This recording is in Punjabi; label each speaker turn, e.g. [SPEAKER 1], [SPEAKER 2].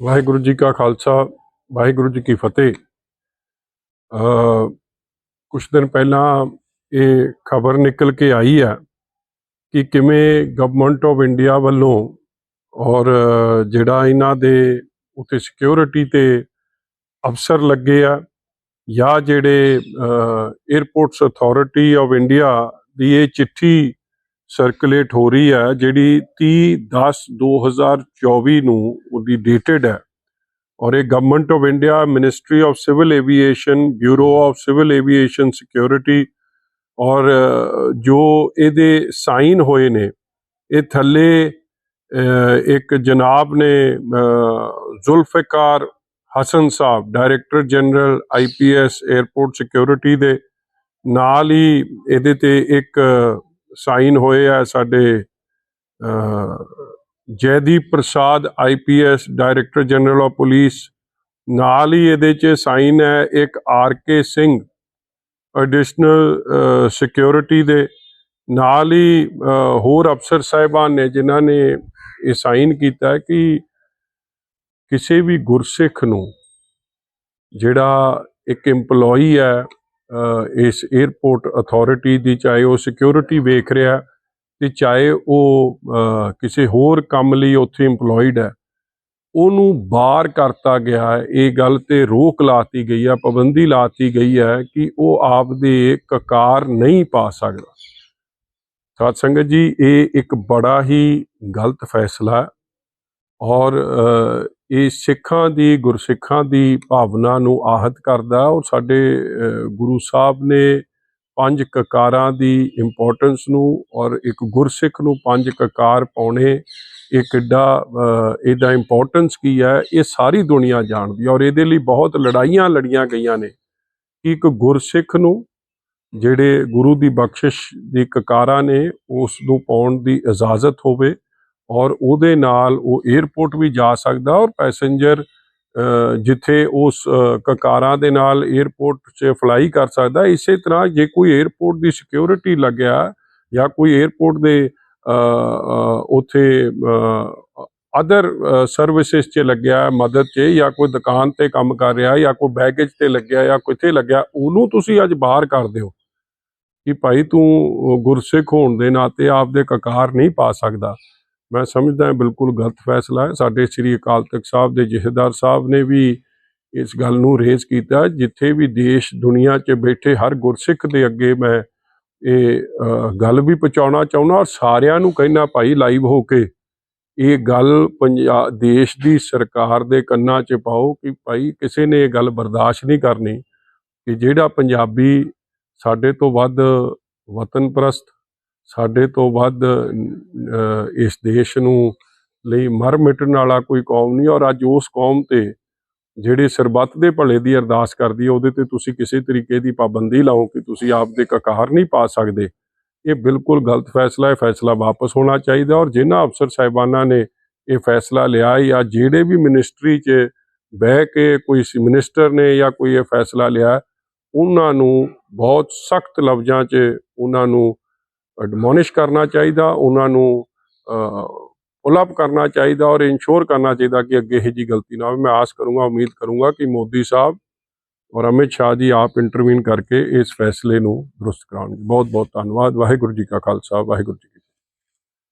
[SPEAKER 1] ਵਾਹਿਗੁਰੂ ਜੀ ਕਾ ਖਾਲਸਾ, ਵਾਹਿਗੁਰੂ ਜੀ ਕੀ ਫਤਿਹ। ਅ ਕੁਝ ਦਿਨ ਪਹਿਲਾਂ ਇਹ ਖਬਰ ਨਿਕਲ ਕੇ ਆਈ ਹੈ ਕਿ ਕਿਵੇਂ ਗਵਰਨਮੈਂਟ ਆਫ ਇੰਡੀਆ ਵੱਲੋਂ ਔਰ ਜਿਹੜਾ ਇਹਨਾਂ ਦੇ ਉਤੇ ਸਿਕਿਉਰਿਟੀ ਤੇ ਅਫਸਰ ਲੱਗੇ ਆ ਜਾਂ ਜਿਹੜੇ 에ਅਰਪੋਰਟਸ ਅਥਾਰਟੀ ਆਫ ਇੰਡੀਆ ਦੀ ਇਹ ਚਿੱਠੀ ਸਰਕੂਲੇਟ ਹੋ ਰਹੀ ਹੈ, ਜਿਹੜੀ 30 10 2024 ਨੂੰ ਉਹਦੀ ਡੇਟਡ ਹੈ। ਔਰ ਇਹ government of India ministry of civil aviation bureau of civil aviation security ਔਰ ਜੋ ਇਹਦੇ ਸਾਈਨ ਹੋਏ ਨੇ, ਇਹ ਥੱਲੇ ਇੱਕ ਜਨਾਬ ਨੇ Zulfikar Hasan sahib director general IPS airport security ਦੇ ਨਾਲ ਹੀ ਇਹਦੇ ਤੇ ਇੱਕ ਸਾਈਨ ਹੋਏ ਆ ਸਾਡੇ Jaideep Prasad IPS director general of police, ਨਾਲ ਹੀ ਇਹਦੇ 'ਚ ਸਾਈਨ ਹੈ ਇੱਕ R K Singh, additional security ਦੇ, ਨਾਲ ਹੀ ਹੋਰ ਅਫਸਰ ਸਾਹਿਬਾਨ ਨੇ ਜਿਨ੍ਹਾਂ ਨੇ ਇਹ ਸਾਈਨ ਕੀਤਾ ਕਿ ਕਿਸੇ ਵੀ ਗੁਰਸਿੱਖ ਨੂੰ ਜਿਹੜਾ ਇੱਕ EMPLOYEE ਹੈ ਇਸ 에ਅਰਪੋਰਟ ਅਥਾਰਟੀ ਦੀ, ਚਾਹੇ ਉਹ ਸਿਕਿਉਰਿਟੀ ਵੇਖ ਰਿਹਾ ਤੇ ਚਾਹੇ ਉਹ ਕਿਸੇ ਹੋਰ ਕੰਮ ਲਈ ਉੱਥੇ EMPLOYED ਹੈ, ਉਹਨੂੰ ਬਾਹਰ ਕਰਤਾ ਗਿਆ ਹੈ। ਇਹ ਗੱਲ ਤੇ ਰੋਕ ਲਾਤੀ ਗਈ ਹੈ, ਪਾਬੰਦੀ ਲਾਤੀ ਗਈ ਹੈ ਕਿ ਉਹ ਆਪ ਦੇ ਕਕਾਰ ਨਹੀਂ ਪਾ ਸਕਦਾ। ਸਾਧ ਸੰਗਤ ਜੀ, ਇਹ ਇੱਕ ਬੜਾ ਹੀ ਗਲਤ ਫੈਸਲਾ ਔਰ ਇਹ ਸਿੱਖਾਂ ਦੀ, ਗੁਰਸਿੱਖਾਂ ਦੀ ਭਾਵਨਾ ਨੂੰ ਆਹਤ ਕਰਦਾ। ਔਰ ਸਾਡੇ ਗੁਰੂ ਸਾਹਿਬ ਨੇ ਪੰਜ ਕਕਾਰਾਂ ਦੀ ਇੰਪੋਰਟੈਂਸ ਨੂੰ ਔਰ ਇੱਕ ਗੁਰਸਿੱਖ ਨੂੰ ਪੰਜ ਕਕਾਰ ਪਾਉਣੇ, ਇਹ ਕਿੱਡਾ ਇਹਦਾ ਇੰਪੋਰਟੈਂਸ ਕੀ ਹੈ? ਇਹ ਸਾਰੀ ਦੁਨੀਆ ਜਾਣਦੀ ਹੈ ਔਰ ਇਹਦੇ ਲਈ ਬਹੁਤ ਲੜਾਈਆਂ ਲੜੀਆਂ ਗਈਆਂ ਨੇ। ਕਿ ਇੱਕ ਗੁਰਸਿੱਖ ਨੂੰ ਜਿਹੜੇ ਗੁਰੂ ਦੀ ਬਖਸ਼ਿਸ਼ ਦੀ ਕਕਾਰਾਂ ਨੇ, ਉਸ ਨੂੰ ਪਾਉਣ ਦੀ ਇਜਾਜ਼ਤ ਹੋਵੇ ਔਰ ਉਹਦੇ ਨਾਲ ਉਹ 에어ਪੋਰਟ ਵੀ ਜਾ ਸਕਦਾ ਔਰ ਪੈਸੇਂਜਰ ਜਿੱਥੇ ਉਸ ਕਕਾਰਾਂ ਦੇ ਨਾਲ 에어ਪੋਰਟ 'ਚ ਫਲਾਈ ਕਰ ਸਕਦਾ, ਇਸੇ ਤਰ੍ਹਾਂ ਜੇ ਕੋਈ 에어ਪੋਰਟ ਦੀ ਸਿਕਿਉਰਿਟੀ ਲੱਗਿਆ ਜਾਂ ਕੋਈ 에어ਪੋਰਟ ਦੇ ਉਥੇ ਅਦਰ ਸਰਵਿਸਿਜ਼ 'ਚ ਲੱਗਿਆ ਮਦਦ 'ਚ ਜਾਂ ਕੋਈ ਦੁਕਾਨ ਤੇ ਕੰਮ ਕਰ ਰਿਹਾ ਜਾਂ ਕੋਈ ਬੈਗੇਜ ਤੇ ਲੱਗਿਆ ਜਾਂ ਕਿਥੇ ਲੱਗਿਆ, ਉਹਨੂੰ ਤੁਸੀਂ ਅੱਜ ਬਾਹਰ ਕਰ ਦਿਓ। ਕਿ ਭਾਈ ਤੂੰ ਗੁਰਸਿੱਖ ਹੋਣ ਦੇ ਨਾਤੇ ਆਪਦੇ ਕਕਾਰ ਨਹੀਂ ਪਾ ਸਕਦਾ। ਮੈਂ ਸਮਝਦਾ ਹਾਂ ਬਿਲਕੁਲ ਗਲਤ ਫੈਸਲਾ ਹੈ। ਸਾਡੇ ਸ੍ਰੀ ਅਕਾਲ ਤਖਤ ਸਾਹਿਬ ਦੇ ਜਥੇਦਾਰ ਸਾਹਿਬ ਨੇ ਵੀ ਇਸ ਗੱਲ ਨੂੰ ਰੇਜ਼ ਕੀਤਾ। ਜਿੱਥੇ ਵੀ ਦੇਸ਼ ਦੁਨੀਆ 'ਚ ਬੈਠੇ ਹਰ ਗੁਰਸਿੱਖ ਦੇ ਅੱਗੇ ਮੈਂ ਇਹ ਗੱਲ ਵੀ ਪਹੁੰਚਾਉਣਾ ਚਾਹੁੰਦਾ ਔਰ ਸਾਰਿਆਂ ਨੂੰ ਕਹਿਣਾ ਭਾਈ ਲਾਈਵ ਹੋ ਕੇ ਇਹ ਗੱਲ ਪੰਜਾਬ ਦੇਸ਼ ਦੀ ਸਰਕਾਰ ਦੇ ਕੰਨਾਂ 'ਚ ਪਾਓ ਕਿ ਭਾਈ ਕਿਸੇ ਨੇ ਇਹ ਗੱਲ ਬਰਦਾਸ਼ਤ ਨਹੀਂ ਕਰਨੀ ਕਿ ਜਿਹੜਾ ਪੰਜਾਬੀ ਸਾਡੇ ਤੋਂ ਵੱਧ ਵਤਨ ਪ੍ਰਸਤ ਸਾਡੇ ਤੋਂ ਵੱਧ ਇਸ ਦੇਸ਼ ਨੂੰ ਲਈ ਮਰ ਮਿਟਣ ਵਾਲਾ ਕੋਈ ਕੌਮ ਨਹੀਂ, ਔਰ ਅੱਜ ਉਸ ਕੌਮ ਤੇ ਜਿਹੜੇ ਸਰਬੱਤ ਦੇ ਭਲੇ ਦੀ ਅਰਦਾਸ ਕਰਦੀ ਹੈ, ਉਹਦੇ ਤੇ ਤੁਸੀਂ ਕਿਸੇ ਤਰੀਕੇ ਦੀ ਪਾਬੰਦੀ ਲਾਓ ਕਿ ਤੁਸੀਂ ਆਪ ਦੇ ਕਕਾਰ ਨਹੀਂ ਪਾ ਸਕਦੇ। ਇਹ ਬਿਲਕੁਲ ਗਲਤ ਫੈਸਲਾ ਹੈ, ਫੈਸਲਾ ਵਾਪਸ ਹੋਣਾ ਚਾਹੀਦਾ, ਔਰ ਜਿਨ੍ਹਾਂ ਅਫਸਰ ਸਾਹਿਬਾਨਾਂ ਨੇ ਇਹ ਫੈਸਲਾ ਲਿਆ ਜਾਂ ਜਿਹੜੇ ਵੀ ਮਿਨਿਸਟਰੀ 'ਚ ਬਹਿ ਕੇ ਕੋਈ ਮਿਨਿਸਟਰ ਨੇ ਜਾਂ ਕੋਈ ਇਹ ਫੈਸਲਾ ਲਿਆ ਉਹਨਾਂ ਨੂੰ ਬਹੁਤ ਸਖਤ ਲਫ਼ਜ਼ਾਂ 'ਚ ਉਹਨਾਂ ਨੂੰ ਐਡਮੋਨਿਸ਼ ਕਰਨਾ ਚਾਹੀਦਾ, ਉਹਨਾਂ ਨੂੰ ਪੁਲ ਅਪ ਕਰਨਾ ਚਾਹੀਦਾ ਔਰ ਇਨਸ਼ੋਰ ਕਰਨਾ ਚਾਹੀਦਾ ਕਿ ਅੱਗੇ ਇਹ ਜੀ ਗਲਤੀ ਨਾ ਹੋਵੇ। ਮੈਂ ਆਸ ਕਰੂੰਗਾ, ਉਮੀਦ ਕਰੂੰਗਾ ਕਿ ਮੋਦੀ ਸਾਹਿਬ ਔਰ ਅਮਿਤ ਸ਼ਾਹ ਜੀ ਆਪ ਇੰਟਰਵੀਨ ਕਰਕੇ ਇਸ ਫੈਸਲੇ ਨੂੰ ਦਰੁਸਤ ਕਰਾਉਣਗੇ। ਬਹੁਤ ਬਹੁਤ ਧੰਨਵਾਦ। ਵਾਹਿਗੁਰੂ ਜੀ ਕਾ ਖਾਲਸਾ, ਵਾਹਿਗੁਰੂ ਜੀ